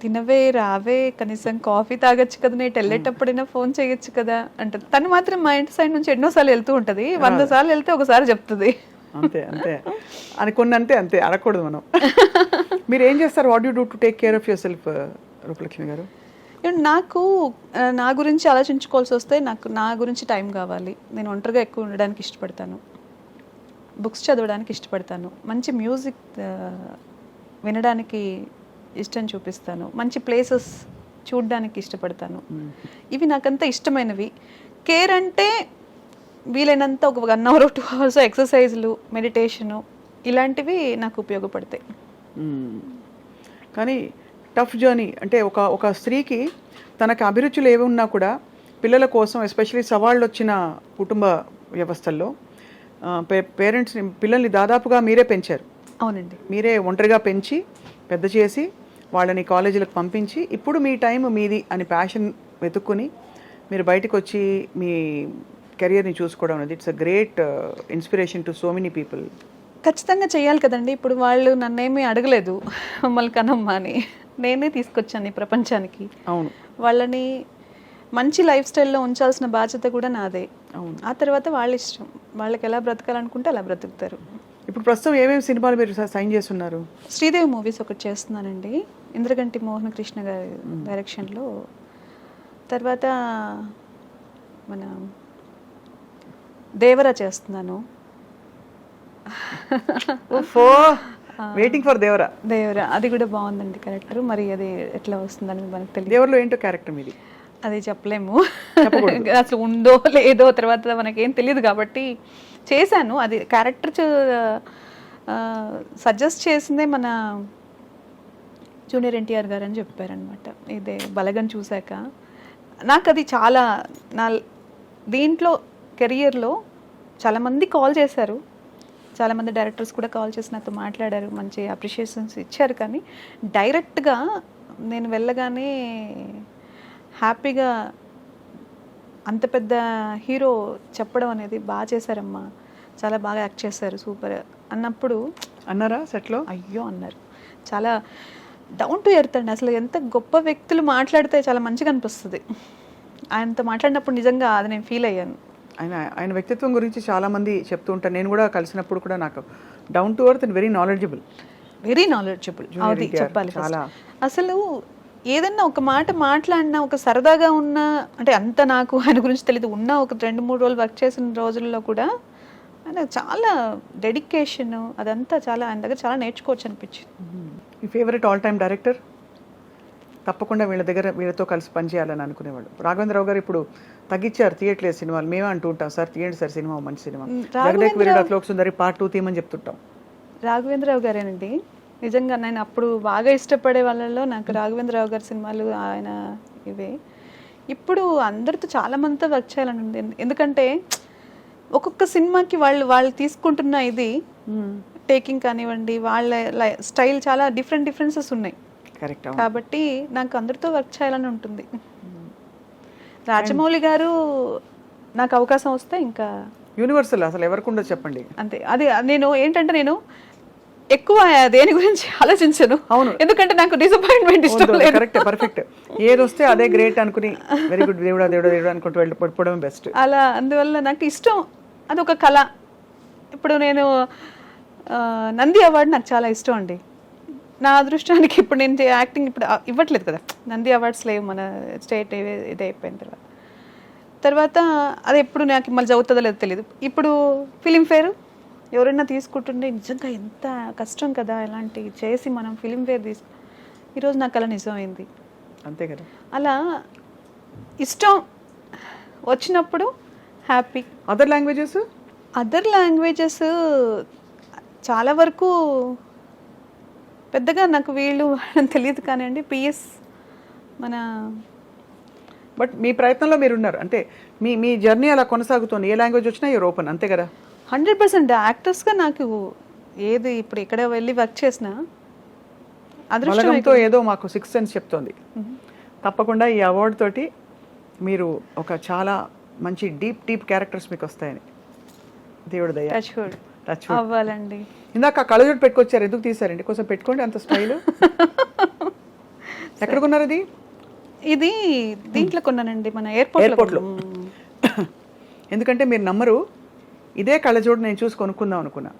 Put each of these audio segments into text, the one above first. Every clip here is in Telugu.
తినవే రావే కనీసం కాఫీ తాగొచ్చు కదా నేను వెళ్ళేటప్పుడైనా ఫోన్ చేయొచ్చు కదా అంటది తను మాత్రం మా ఇంటి సైడ్ నుంచి ఎన్నోసార్లు వెళ్తూ ఉంటది. వంద సార్లు వెళ్తే ఒకసారి చెప్తుంది. అంతే అంతే. అని కొన్ని అంతే అంతే. అడగకూడదు మనం. మీరు ఏం చేస్తారు what you do to take care of yourself Rupalakshmi గారు? నాకు ఆ, నా గురించి ఆలోచించుకోవాల్సి వస్తే నాకు నా గురించి టైం కావాలి. నేను ఒంటరిగా ఎక్కువ ఉండడానికి ఇష్టపడతాను. బుక్స్ చదవడానికి ఇష్టపడతాను. మంచి మ్యూజిక్ ఆ, వినడానికి ఇష్టం చూపిస్తాను. మంచి ప్లేసెస్ చూడడానికి ఇష్టపడతాను. ఇవి నాకంత ఇష్టమైనవి. కేర్ అంటే వీలైనంత ఒక వన్ అవర్ టూ అవర్స్ ఎక్సర్సైజ్లు మెడిటేషను ఇలాంటివి నాకు ఉపయోగపడతాయి. కానీ టఫ్ జర్నీ అంటే ఒక ఒక స్త్రీకి తనకు అభిరుచులు ఏవి ఉన్నా కూడా పిల్లల కోసం ఎస్పెషలీ సవాళ్ళు వచ్చిన కుటుంబ వ్యవస్థల్లో పేరెంట్స్ని పిల్లల్ని దాదాపుగా మీరే పెంచారు. అవునండి. మీరే ఒంటరిగా పెంచి పెద్ద చేసి వాళ్ళని కాలేజీలకు పంపించి ఇప్పుడు మీ టైం మీది అని ప్యాషన్ వెతుక్కుని మీరు బయటకు వచ్చి మీ కెరియర్ని చూసుకోవడం అనేది it's a great inspiration to so many people ఖచ్చితంగా చేయాలి కదండి. ఇప్పుడు వాళ్ళు నన్నేమీ అడగలేదు. మమ్మల్ని కనమ్మా అని. నేనే తీసుకొచ్చాను ఈ ప్రపంచానికి. అవును. వాళ్ళని మంచి లైఫ్ స్టైల్లో ఉంచాల్సిన బాధ్యత కూడా నాదే. అవును. ఆ తర్వాత వాళ్ళ ఇష్టం. వాళ్ళకి ఎలా బ్రతకాలనుకుంటే అలా బ్రతుకుతారు. ఇప్పుడు ప్రస్తుతం ఏమేమి సినిమాలు మీరు సైన్ చేస్తున్నారు? శ్రీదేవి మూవీస్ ఒకటి చేస్తున్నానండి. ఇంద్రగంటి మోహన కృష్ణ గారి డైరెక్షన్లో. తర్వాత మన దేవరా చేస్తున్నాను. Waiting for Devara. దేవరా. అది కూడా బాగుందండి క్యారెక్టర్. మరి అది ఎట్లా వస్తుందని మనకు తెలియదు దేవరలో ఏంటో క్యారెక్టర్ మీది? అది చెప్పలేము. అసలు ఉందో లేదో తర్వాత మనకేం తెలియదు కాబట్టి చేశాను. అది క్యారెక్టర్ సజెస్ట్ చేసిందే మన జూనియర్ ఎన్టీఆర్ గారు అని చెప్పారనమాట ఇదే బలగం చూశాక. నాకు అది చాలా నా దీంట్లో కెరియర్లో చాలామంది కాల్ చేశారు. చాలామంది డైరెక్టర్స్ కూడా కాల్ చేసి నాతో మాట్లాడారు. మంచి అప్రిషియేషన్స్ ఇచ్చారు. కానీ డైరెక్ట్గా నేను వెళ్ళగానే హ్యాపీగా అంత పెద్ద హీరో చెప్పడం అనేది బాగా చేశారమ్మా. చాలా బాగా యాక్ట్ చేశారు సూపర్. అన్నప్పుడు అన్నారా సెట్లో? అయ్యో అన్నారు. చాలా డౌన్ టు ఎర్త్ అండి. అసలు ఎంత గొప్ప వ్యక్తులు మాట్లాడితే చాలా మంచిగా అనిపిస్తుంది. ఆయనతో మాట్లాడినప్పుడు నిజంగా అది నేను ఫీల్ అయ్యాను. ఆయన ఆయన వ్యక్తిత్వం గురించి చాలా మంది చెప్తూ ఉంటారు. నేను కూడా కలిసినప్పుడు కూడా నాకు down to earth and very knowledgeable very knowledgeable అది చెప్పాలి. అసలు ఏదన్నా ఒక మాట మాట్లాడినా ఒక సరదాగా ఉన్న అంటే అంత నాకు ఆయన గురించి తెలియదు ఉన్న ఒక రెండు మూడు రోజులు వర్క్ చేసిన రోజుల్లో కూడా ఆయన చాలా డెడికేషన్ అదంతా చాలా ఆయన దగ్గర చాలా నేర్చుకోవచ్చు అనిపించింది. మీ ఫేవరెట్ ఆల్ టైమ్ డైరెక్టర్? తప్పకుండా వీళ్ళ దగ్గర వీళ్ళతో కలిసి పనిచేయాలని అనుకునేవాడు రాఘవేంద్రరావు గారు ఇప్పుడు తగ్గించారు తీయట్లేదు సినిమాలు. మేమే అంటూ ఉంటాం సార్ తీయండి సార్ సినిమా మంచి సినిమా. మ్, జగదేక్ వీరుడు అతలోక సుందరి పార్ట్ టూ తీయమని చెప్తుంటాం. రాఘవేంద్రరావు గారేనండి? నిజంగా నేను అప్పుడు బాగా ఇష్టపడే వాళ్ళలో నాకు రాఘవేంద్రరావు గారి సినిమాలు ఆయన ఇవే. ఇప్పుడు అందరితో చాలా మందితో వర్క్ చేయాలని ఉంది. ఎందు- ఎందుకంటే ఒక్కొక్క సినిమాకి వాళ్ళు వాళ్ళు తీసుకుంటున్న ఇది టేకింగ్ కానివ్వండి వాళ్ళ స్టైల్ చాలా డిఫరెంట్ డిఫరెన్సెస్ ఉన్నాయి. కరెక్ట్ కాబట్టి నాకు అందరితో వర్క్ చేయాలని ఉంటుంది. రాజమౌళి గారు నాకు అవకాశం వస్తే ఇంకా యూనివర్సల్ అసలు ఎవరికి ఉండదు చెప్పండి. అంతే. అది నేను ఏంటంటే నేను ఎక్కువ దేని గురించి ఆలోచించను. అవును. ఎందుకంటే నాకు డిసప్పాయింట్మెంట్ ఇష్టం లేదు. కరెక్ట్ పర్ఫెక్ట్ ఏది వస్తే అదే గ్రేట్ అనుకుని వెరీ గుడ్ దేవుడా దేవుడా దేవుడా అనుకుంటూ వెళ్ళి పడిపోవడం బెస్ట్ అలా అందువల్ల నాకు ఇష్టం. అది ఒక కళ. ఇప్పుడు నేను నంది అవార్డు నాకు చాలా ఇష్టం అండి. నా అదృష్టానికి ఇప్పుడు నేను యాక్టింగ్ ఇప్పుడు ఇవ్వట్లేదు కదా. నంది అవార్డ్స్ లేవు మన స్టేట్ ఇది అయిపోయిన తర్వాత. తర్వాత అది ఎప్పుడు నాకు మళ్ళీ చదువుతుందో లేదో తెలియదు ఇప్పుడు ఫిలింఫేర్ ఎవరైనా తీసుకుంటుంటే నిజంగా ఎంత కష్టం కదా ఇలాంటి చేసి మనం ఫిలింఫేర్ తీసుకు ఈరోజు నాకు అలా నిజమైంది. అంతే కదా. అలా ఇష్టం వచ్చినప్పుడు happy other languages other languages చాలా వరకు పెద్దగా నాకు వీళ్ళు తెలియదు కానివ్వండి పిఎస్ మన బట్ మీ ప్రయత్నంలో మీరు ఉన్నారు అంటే మీ మీ జర్నీ అలా కొనసాగుతుంది. ఏ లాంగ్వేజ్ వచ్చినా యూర్ ఓపెన్ అంతే కదా? హండ్రెడ్ పర్సెంట్ యాక్టర్స్గా నాకు ఏది ఇప్పుడు ఎక్కడ వెళ్ళి వర్క్ చేసినా అదృష్టం బలగంతో ఏదో మాకు సిక్స్ సెన్స్ చెప్తోంది. తప్పకుండా ఈ అవార్డు తోటి మీరు ఒక చాలా మంచి డీప్ డీప్ క్యారెక్టర్స్ మీకు వస్తాయని. దేవుడు దయ. టచ్ అవ్వాలండి. ఇందాక కళ్ళజోడు పెట్టుకొచ్చారు. ఎందుకు తీసారండి కొంచెం పెట్టుకోండి అంత స్టైల్. ఎక్కడ కొన్నారు అది ఇది దీంట్లో కొన్నానండి మన ఎయిర్పోర్ట్ ఎయిర్పోర్ట్లో. ఎందుకంటే మీరు నమ్మరు ఇదే కళ్ళజోడు నేను చూసి కొనుక్కుందాం అనుకున్నా.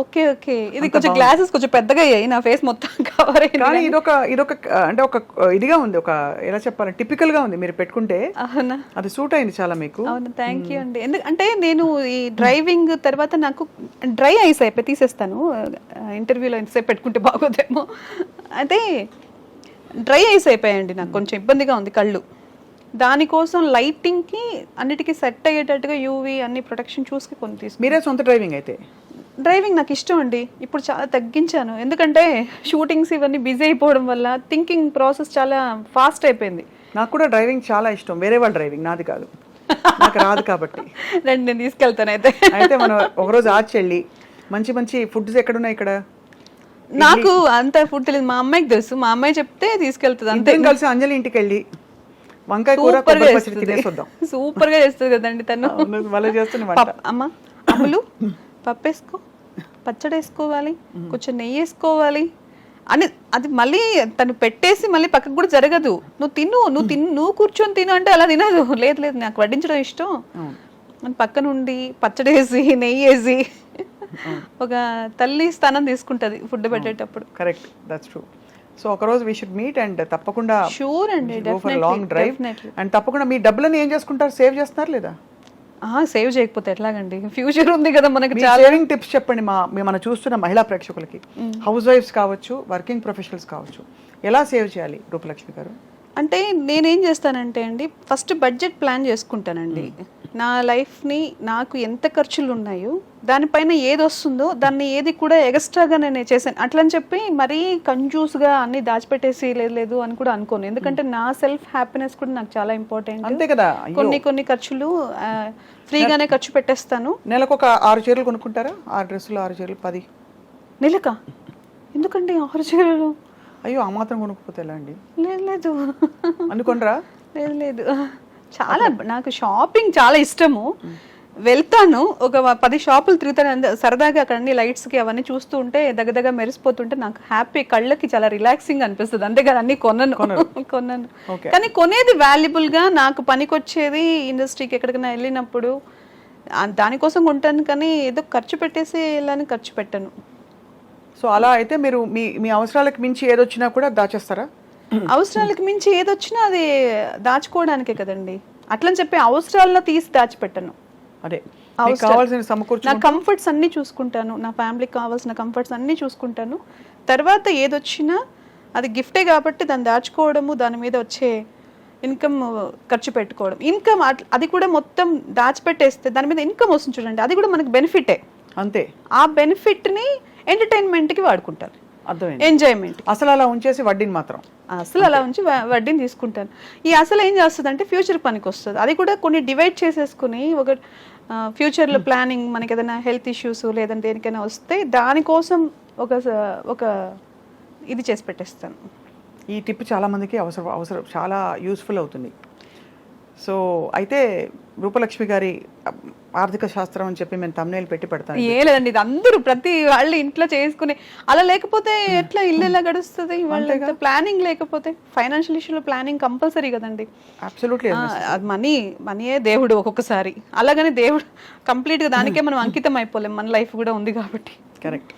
Okay okay. ఇది కొంచెం గ్లాసెస్ కొంచెం పెద్దగా అయ్యాయి. నా ఫేస్ మొత్తం కవర్ అయింది. కానీ ఇదొక ఇదొక అంటే ఒక ఇదిగా ఉంది. ఒక ఎలా చెప్పాలి? టిపికల్గా ఉంది. మీరు పెట్టుకుంటే అవునా? అది సూట్ అయింది చాలా మీకు. అవును థ్యాంక్ యూ అండి. ఎందుకు అంటే నేను ఈ డ్రైవింగ్ తర్వాత నాకు డ్రై ఐస్ అయిపోయి తీసేస్తాను. ఇంటర్వ్యూలో ఎంతసేపు పెట్టుకుంటే బాగోదేమో. అయితే డ్రై ఐస్ అయిపోయాయండి నాకు. కొంచెం ఇబ్బందిగా ఉంది కళ్ళు. దానికోసం లైటింగ్కి అన్నిటికీ సెట్ అయ్యేటట్టుగా యూవి అన్ని ప్రొటెక్షన్ చూసుకు కొన్ని తీసుకు మీరే సొంత డ్రైవింగ్ అయితే? డ్రైవింగ్ నాకు ఇష్టం అండి. ఇప్పుడు చాలా తగ్గించాను. ఎందుకంటే షూటింగ్స్ ఇవన్నీ బిజీ అయిపోవడం వల్ల థింకింగ్ ప్రాసెస్ చాలా ఫాస్ట్ అయిపోయింది. నాకు కూడా డ్రైవింగ్ చాలా ఇష్టం. వేరే వాళ్ళ డ్రైవింగ్ నాది కాదు. నాకు రాదు కాబట్టి. రండి నేను తీసుకెళ్తాను అయితే. అయితే మనం ఒకరోజు ఆచి వెళ్ళి మంచి మంచి ఫుడ్స్ ఎక్కడున్నాయి ఇక్కడ? నాకు అంత ఫుడ్ తెలియదు మా అమ్మాయికి తెలుసు. మా అమ్మాయి చెప్తే తీసుకెళ్తుంది అంతే. కలిసి అంజలి ఇంటికి వెళ్ళి వంకాయ కూర సూపర్గా కొబ్బరి పచ్చడి చేస్తుంది. తినేసి వద్దాం. సూపర్గా చేస్తుంది కదండి తను. భలే చేస్తుంది అమ్మ అమ్ములు పప్పు వేసుకో పచ్చడి వేసుకోవాలి కొంచెం నెయ్యి వేసుకోవాలి అని అది మళ్ళీ తను పెట్టేసి మళ్ళీ పక్కకు కూడా జరగదు. నువ్వు తిను నువ్వు తిను నువ్వు కూర్చొని తిను అంటే అలా తినదు. లేదు లేదు నాకు వడ్డించడం ఇష్టం. అని పక్కన ఉండి పచ్చడి వేసి నెయ్యి వేసి ఒక తల్లి స్థానం తీసుకుంటది ఫుడ్ పెట్టేటప్పుడు. కరెక్ట్. దట్స్ ట్రూ సో ఒకరోజు వీ షుడ్ మీట్ అండ్ తప్పకుండా షూర్ అండి లాంగ్ డ్రైవ్ అండ్ తప్పకుండా మీ డబ్బులను ఏం చేసుకుంటారు? సేవ్ చేస్తున్నారు లేదా? సేవ్ చేయకపోతే ఎట్లాగండి? ఫ్యూచర్ ఉంది కదా మనకి సేవింగ్ టిప్స్ చెప్పండి మా మనం చూస్తున్న మహిళా ప్రేక్షకులకి. హౌస్ వైఫ్స్ కావచ్చు వర్కింగ్ ప్రొఫెషనల్స్ కావచ్చు. ఎలా సేవ్ చేయాలి రూపలక్ష్మి గారు? అంటే నేనేం చేస్తానంటే అండి ఫస్ట్ బడ్జెట్ ప్లాన్ చేసుకుంటానండి. నా లైఫ్ని నాకు ఎంత ఖర్చులు ఉన్నాయో దానిపైన ఏది వస్తుందో దాన్ని ఏది కూడా ఎక్స్ట్రాగా నేను చేశాను. అట్లా అని చెప్పి మరీ కంజూస్గా అన్ని దాచిపెట్టేసి లేదు అని కూడా అనుకోను. ఎందుకంటే నా సెల్ఫ్ హ్యాపీనెస్ కూడా నాకు చాలా ఇంపార్టెంట్. అంతే కదా. కొన్ని కొన్ని ఖర్చులు ఫ్రీగానే ఖర్చు పెట్టేస్తాను. నెలకు ఒక ఆరు చీరలు కొనుక్కుంటారా? ఆరు డ్రెస్సులు ఆరు చీరలు పది. నెలక? ఎందుకండి ఆరు చీరలు? అయ్యో ఆ మాత్రం కొనుక్కోతే ఎలా అండి? లేదు లేదు. అనుకోనరా? లేదు లేదు. చాలా నాకు షాపింగ్ చాలా ఇష్టము. వెళ్తాను. ఒక పది షాపులు తిరుగుతాను. సరదాగా అక్కడ అన్ని లైట్స్కి అవన్నీ చూస్తూ ఉంటే దగ్గర మెరిసిపోతుంటే నాకు హ్యాపీ కళ్ళకి చాలా రిలాక్సింగ్ అనిపిస్తుంది. అంతేగాని అన్ని కొనను. కొనను. Okay. కానీ కొనేది valuable గా నాకు పనికొచ్చేది ఇండస్ట్రీకి ఎక్కడికైనా వెళ్ళినప్పుడు దానికోసం కొంటాను. కానీ ఏదో ఖర్చు పెట్టేసి వెళ్ళని ఖర్చు పెట్టను. సో అలా అయితే మీరు మీ మీ అవసరాలకు మించి ఏదొచ్చినా కూడా దాచేస్తారా? అవసరాలకు మించి ఏదొచ్చినా అది దాచుకోవడానికే కదండి. అట్లని చెప్పి అవసరాల్లో తీసి దాచిపెట్టను. అదే కావాల్సిన సమకూర్చు నా కంఫర్ట్స్ అన్నీ చూసుకుంటాను. నా ఫ్యామిలీకి కావాల్సిన కంఫర్ట్స్ అన్నీ చూసుకుంటాను. తర్వాత ఏదొచ్చినా అది గిఫ్టే కాబట్టి దాన్ని దాచుకోవడము దాని మీద వచ్చే ఇన్కమ్ ఖర్చు పెట్టుకోవడం. ఇన్కమ్ అది కూడా మొత్తం దాచిపెట్టేస్తే దాని మీద ఇన్కమ్ వస్తుంది చూడండి. అది కూడా మనకి బెనిఫిటే అంతే. ఆ బెనిఫిట్ని ఎంటర్టైన్మెంట్కి వాడుకుంటారు. అర్థమైంది. ఎంజాయ్మెంట్ అసలు అలా ఉంచేసి వడ్డీని మాత్రం. అసలు అలా ఉంచి వడ్డీని తీసుకుంటాను. ఈ అసలు ఏం చేస్తుంది అంటే ఫ్యూచర్ పనికి వస్తుంది. అది కూడా కొన్ని డివైడ్ చేసేసుకుని ఒక ఫ్యూచర్లో ప్లానింగ్ మనకి ఏదైనా హెల్త్ ఇష్యూస్ లేదంటే దేనికైనా వస్తే దానికోసం ఒక ఒక ఇది చేసి పెట్టేస్తాను. ఈ టిప్ చాలా మందికి అవసరం అవసరం చాలా యూస్ఫుల్ అవుతుంది. సో అయితే రూపలక్ష్మి గారి ఆర్థిక శాస్త్రం అని చెప్పి మేము తమ్నేలు పెట్టి పెడతాను ఏ లేదండి ఇది అందరూ ప్రతి వాళ్ళు ఇంట్లో చేసుకుని అలా లేకపోతే ఎట్లా ఇల్లు ఎలా గడుస్తుంది? వాళ్ళ ప్లానింగ్ లేకపోతే ఫైనాన్షియల్ ఇష్యూలో ప్లానింగ్ కంపల్సరీ కదండి. అబ్సల్యూట్లీ అది మనీ మనీయే దేవుడు ఒక్కొక్కసారి. అలాగని దేవుడు కంప్లీట్గా దానికే మనం అంకితం అయిపోలేం. మన లైఫ్ కూడా ఉంది కాబట్టి. కరెక్ట్